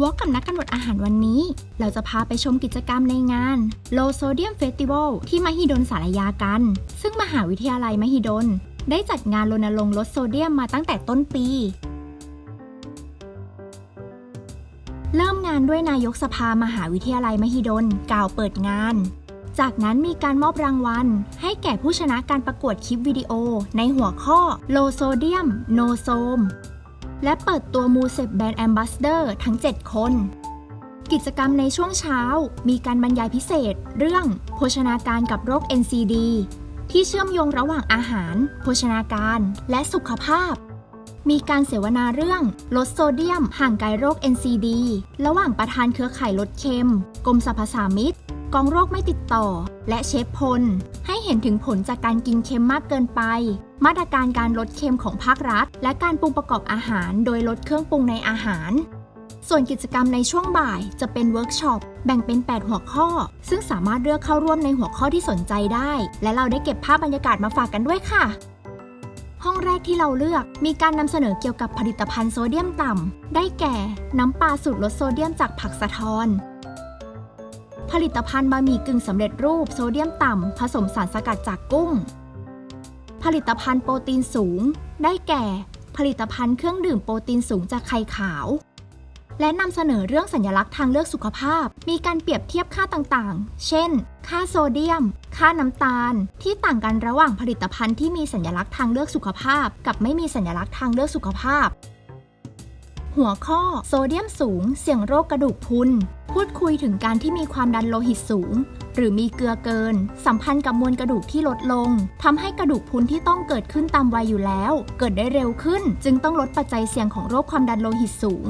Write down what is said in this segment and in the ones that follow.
วอลกับนักกำหนดอาหารวันนี้ เราจะพาไปชมกิจกรรมในงาน Low Sodium Festival ที่มหิดลสารยากัน ซึ่งมหาวิทยาลัยมหิดล ได้จัดงานรณรงค์ลดโซเดียมมาตั้งแต่ต้นปี เริ่มงานด้วยนายกสภามหาวิทยาลัยมหิดลกล่าวเปิดงาน จากนั้นมีการมอบรางวัล ให้แก่ผู้ชนะการประกวดคลิปวิดีโอ ในหัวข้อ Low Sodium No s o m และเปิดตัวมูเซ b แบรนด์แอมบ s สเดอร์ทั้ง 7 คน กิจกรรมในช่วงเช้ามีการบรรยายพิเศษ เรื่องโภชนาการกับโรค NCD ที่เชื่อมโยงระหว่างอาหาร โภชนาการและสุขภาพ มีการเสวนาเรื่องลดโซเดียมห่างไกลโรค NCD ระหว่างประธานเครือข่ายลดเค็ม กรมสรรพสามิต กองโรคไม่ติดต่อ และเชฟพล ให้เห็นถึงผลจากการกินเค็มมากเกินไป มาตรการการลดเค็มของภาครัฐ และการปรุงประกอบอาหาร โดยลดเครื่องปรุงในอาหาร ส่วนกิจกรรมในช่วงบ่ายจะเป็นเวิร์กช็อปแบ่งเป็น 8 หัวข้อ ซึ่งสามารถเลือกเข้าร่วมในหัวข้อที่สนใจได้ และเราได้เก็บภาพบรรยากาศมาฝากกันด้วยค่ะห้องแรกที่เราเลือกมีการนำเสนอเกี่ยวกับผลิตภัณฑ์โซเดียมต่ำ ได้แก่ น้ำปลาสูตรลดโซเดียมจากผักสะทอน ผลิตภัณฑ์บะหมี่กึ่งสำเร็จรูปโซเดียมต่ำ ผสมสารสกัดจากกุ้ง ผลิตภัณฑ์โปรตีนสูง ได้แก่ ผลิตภัณฑ์เครื่องดื่มโปรตีนสูงจากไข่ขาว และนำเสนอเรื่องสัญลักษณ์ทางเลือกสุขภาพ มีการเปรียบเทียบค่าต่างๆ เช่น ค่าโซเดียม ค่าน้ำตาล ที่ต่างกันระหว่างผลิตภัณฑ์ที่มีสัญลักษณ์ทางเลือกสุขภาพ กับไม่มีสัญลักษณ์ทางเลือกสุขภาพ หัวข้อโซเดียมสูง เสี่ยงโรคกระดูกพุน พูดคุยถึงการที่มีความดันโลหิตสูง หรือมีเกลือเกิน สัมพันธ์กับมวลกระดูกที่ลดลงทำให้กระดูกพุนที่ต้องเกิดขึ้นตามวัยอยู่แล้ว เกิดได้เร็วขึ้น จึงต้องลดปัจจัยเสี่ยงของโรคความดันโลหิตสูง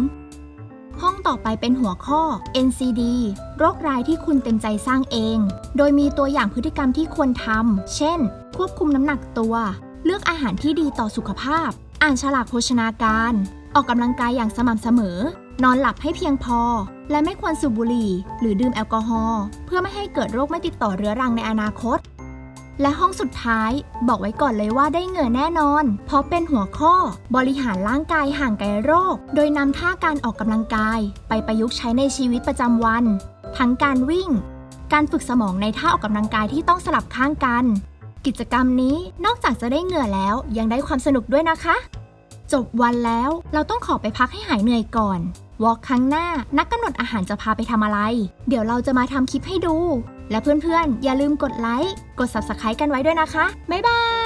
ห้องต่อไปเป็นหัวข้อ NCD โรคร้ายที่คุณเต็มใจสร้างเอง โดยมีตัวอย่างพฤติกรรมที่ควรทำเช่น ควบคุมน้ำหนักตัว เลือกอาหารที่ดีต่อสุขภาพ อ่านฉลากโภชนาการ ออกกำลังกายอย่างสม่ำเสมอ นอนหลับให้เพียงพอ และไม่ควรสูบบุหรี่ หรือดื่มแอลกอฮอล์เพื่อไม่ให้เกิดโรคไม่ติดต่อเรื้อรังในอนาคต และห้องสุดท้าย บอกไว้ก่อนเลยว่าได้เหงื่อแน่นอน เพราะเป็นหัวข้อ บริหารร่างกายห่างไกลโรค โดยนำท่าการออกกำลังกาย ไปประยุกต์ใช้ในชีวิตประจำวัน ทั้งการวิ่ง การฝึกสมองในท่าออกกำลังกายที่ต้องสลับข้างกัน กิจกรรมนี้นอกจากจะได้เหงื่อแล้วยังได้ความสนุกด้วยนะคะ จบวันแล้ว เราต้องขอไปพักให้หายเหนื่อยก่อน วอล์กครั้งหน้านักกำหนดอาหารจะพาไปทำอะไร เดี๋ยวเราจะมาทำคลิปให้ดู และเพื่อนๆ อย่าลืมกดไลค์ กด Subscribe กันไว้ด้วยนะคะ บ๊ายบาย